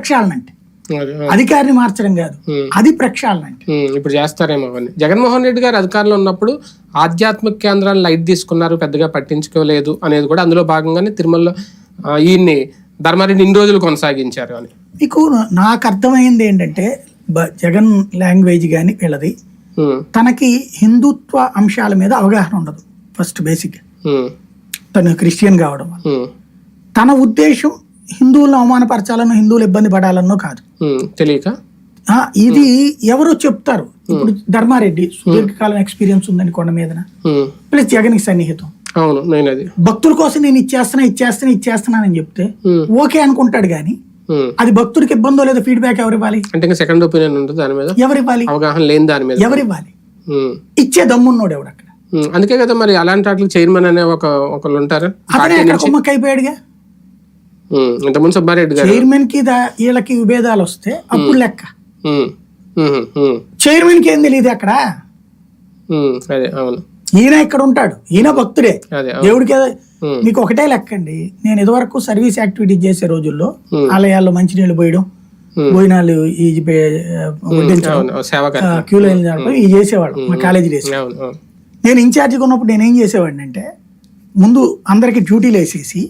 ప్రక్షాళన అంటే. అధికారిని మార్చడం కాదు. అది ప్రక్షాళన అంటే. ఇప్పుడు చేస్తారేమో అవన్నీ. జగన్మోహన్ రెడ్డి గారు అధికారంలో ఉన్నప్పుడు ఆధ్యాత్మిక కేంద్రాలు లైట్ తీసుకున్నారు పెద్దగా పట్టించుకోలేదు అనేది కూడా అందులో భాగంగానే తిరుమలలో ఈయన్ని ధర్మారెడ్డి ఇన్ని రోజులు కొనసాగించారు అని. మీకు నాకు అర్థమైంది ఏంటంటే జగన్ లాంగ్వేజ్ కానీ వీళ్ళది తనకి హిందుత్వ అంశాల మీద అవగాహన ఉండదు ఫస్ట్ బేసిక్. తను క్రిస్టియన్ కావడం తన ఉద్దేశం హిందువులను అవమానపరచాలనో హిందువులు ఇబ్బంది పడాలనో కాదు. తెలియక? ఇది ఎవరో చెప్తారు? ఇప్పుడు ధర్మారెడ్డి సుదీర్ఘకాలం ఎక్స్పీరియన్స్ ఉందని కొండ మీదన. ఉమ్, ప్లస్ జగన్కి సన్నిహితం. అవును నేను అది భక్తుల కోసం నేను ఇచ్చేస్తున్నా ఇచ్చేస్తున్నా ఇచ్చేస్తున్నానని చెప్తే ఓకే అనుకుంటాడు ఉమ్. అది భక్తుడికి ఇబ్బందో లేదో ఫీడ్బ్యాక్ ఎవరు ఇవ్వాలి? అంటే సెకండ్ ఒపీనియన్ ఉంటుంది దాని మీద. ఎవరు ఇవ్వాలి? అవగాహన లేని దాని మీద. ఎవరు ఇవ్వాలి? ఇచ్చే దమ్మున్నోడు ఎవడు అక్కడ? ఉమ్, అందుకే కదా మరి అలాంటి వాటికి చైర్మన్ అనే ఒక ఒకళ్ళు ఉంటారు? అతనే ఇంతకుముందు సుబ్బారెడ్డి గారు. చైర్మన్కి వీళ్ళకి విభేదాలు వస్తే అప్పుడు లెక్క. చైర్మన్కి ఏం తెలియదు అక్కడ? ఉమ్, అదే అవును. ఈయన ఇక్కడ ఉంటాడు ఈయన భక్తుడే. దేవుడికి మీకు ఒకటే లెక్కండి. నేను ఇదివరకు సర్వీస్ యాక్టివిటీస్ చేసే రోజుల్లో. ఆలయాల్లో మంచినీళ్ళు పోయడం. భోజనాలు ఈ క్యూ లైన్ ఇవి చేసేవాడు మా కాలేజీ డేస్ నేను ఇన్ఛార్జిగా ఉన్నప్పుడు నేను ఏం చేసేవాడిని అంటే ముందు అందరికి డ్యూటీలు వేసేసి